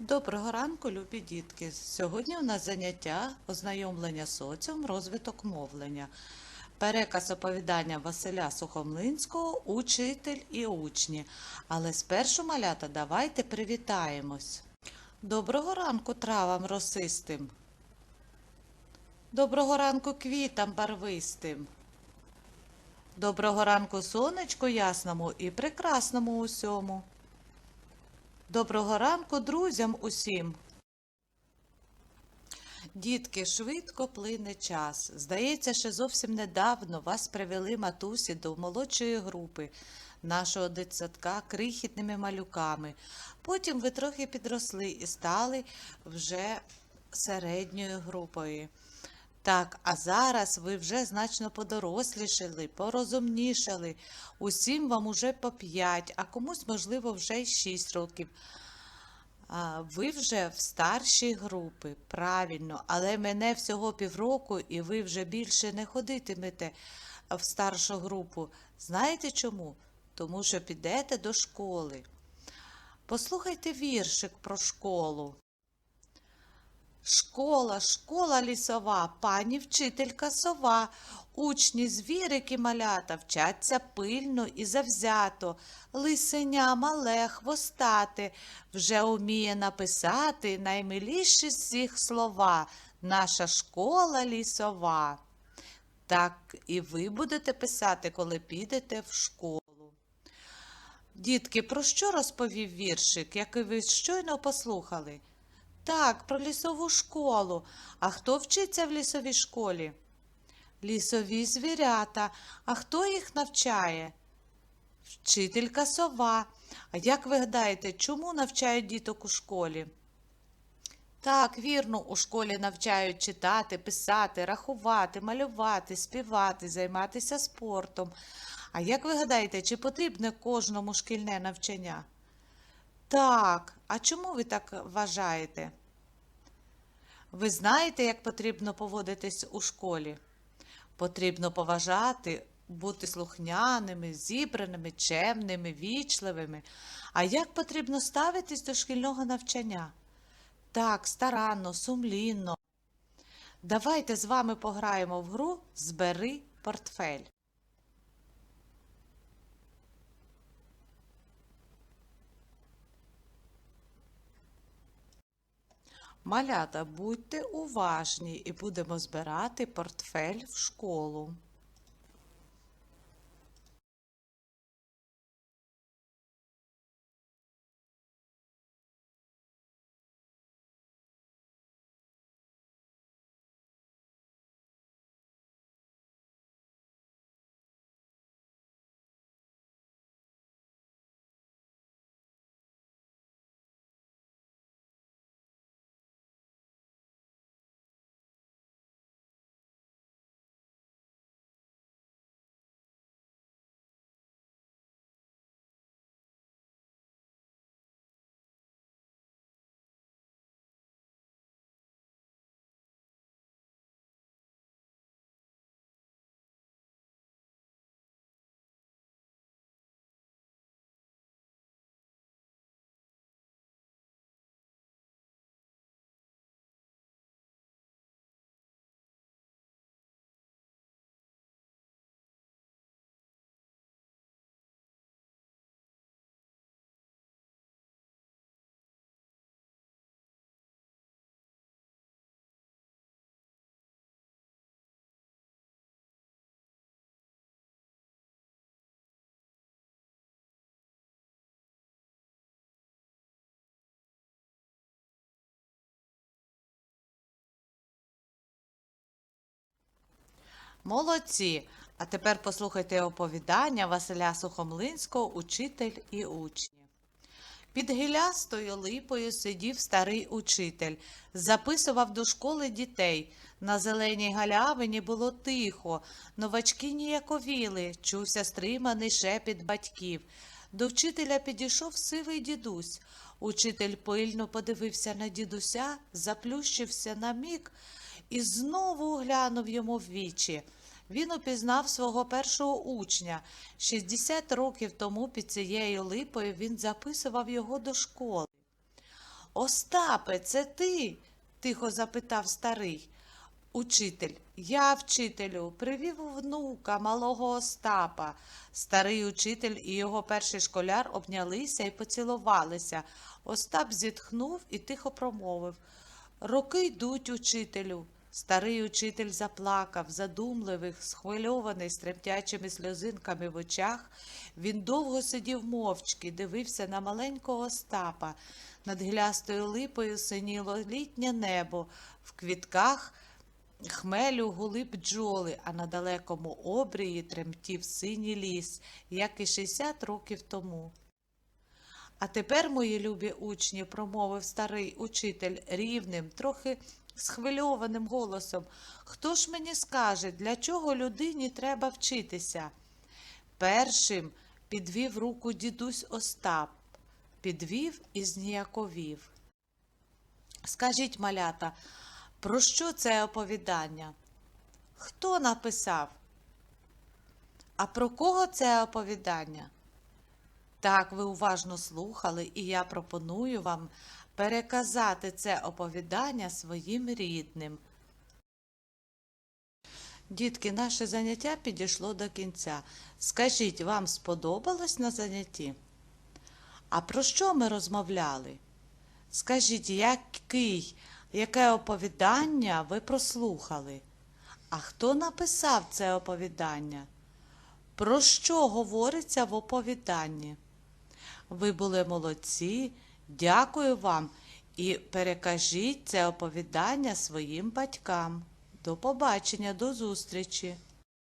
Доброго ранку, любі дітки! Сьогодні у нас заняття ознайомлення соціум, розвиток мовлення. Переказ оповідання Василя Сухомлинського Учитель і учні. Але спершу, малята, давайте привітаємось. Доброго ранку травам росистим. Доброго ранку квітам барвистим. Доброго ранку сонечку ясному і прекрасному усьому. Доброго ранку друзям усім. Дітки, швидко плине час. Здається, що зовсім недавно вас привели матусі до молодшої групи нашого дитсадка крихітними малюками. Потім ви трохи підросли і стали вже середньою групою. Так, а зараз ви вже значно подорослішали, порозумнішали. Усім вам уже по 5, а комусь, можливо, вже й 6 років. Ви вже в старшій групи, правильно, але мене всього півроку, і ви вже більше не ходитимете в старшу групу. Знаєте чому? Тому що підете до школи. Послухайте віршик про школу. Школа, школа лісова, пані вчителька сова. Учні звірики малята вчаться пильно і завзято. Лисеня мале, хвостате, вже уміє написати наймиліші з всіх слова. Наша школа лісова. Так і ви будете писати, коли підете в школу. Дітки, про що розповів віршик, який ви щойно послухали? Так, про лісову школу. А хто вчиться в лісовій школі? Лісові звірята. А хто їх навчає? Вчителька сова. А як ви гадаєте, чому навчають діток у школі? Так, вірно, у школі навчають читати, писати, рахувати, малювати, співати, займатися спортом. А як ви гадаєте, чи потрібне кожному шкільне навчання? Так, а чому ви так вважаєте? Ви знаєте, як потрібно поводитись у школі? Потрібно поважати, бути слухняними, зібраними, чемними, вічливими. А як потрібно ставитись до шкільного навчання? Так, старанно, сумлінно. Давайте з вами пограємо в гру Збери портфель. Малята, будьте уважні і будемо збирати портфель в школу. Молодці! А тепер послухайте оповідання Василя Сухомлинського Учитель і учні. Під гілястою липою сидів старий учитель, записував до школи дітей. На зеленій галявині було тихо, новачки ніяковіли, чувся стриманий шепіт батьків. До вчителя підійшов сивий дідусь. Учитель пильно подивився на дідуся, заплющився на мік і знову глянув йому в вічі. Він упізнав свого першого учня. 60 років тому під цією липою він записував його до школи. Остапе, це ти? тихо запитав старий. Учитель, я, вчителю, привів внука малого Остапа. Старий учитель і його перший школяр обнялися і поцілувалися. Остап зітхнув і тихо промовив Роки йдуть, учителю. Старий учитель заплакав, задумливих, схвильований, з тремтячими сльозинками в очах. Він довго сидів мовчки, дивився на маленького Остапа. Над гілястою липою синіло літнє небо, в квітках хмелю гули бджоли, а на далекому обрії тремтів синій ліс, як і 60 років тому. А тепер, мої любі учні, промовив старий учитель рівним, трохи схвильованим голосом, хто ж мені скаже, для чого людині треба вчитися? Першим підвів руку дідусь Остап, підвів і зніяковів. Скажіть, малята, про що це оповідання? Хто написав? А про кого це оповідання? Так, ви уважно слухали, і я пропоную вам переказати це оповідання своїм рідним. Дітки, наше заняття підійшло до кінця. Скажіть, вам сподобалось на занятті? А про що ми розмовляли? Скажіть, який, яке оповідання ви прослухали? А хто написав це оповідання? Про що говориться в оповіданні? Ви були молодці, дякую вам і перекажіть це оповідання своїм батькам. До побачення, до зустрічі!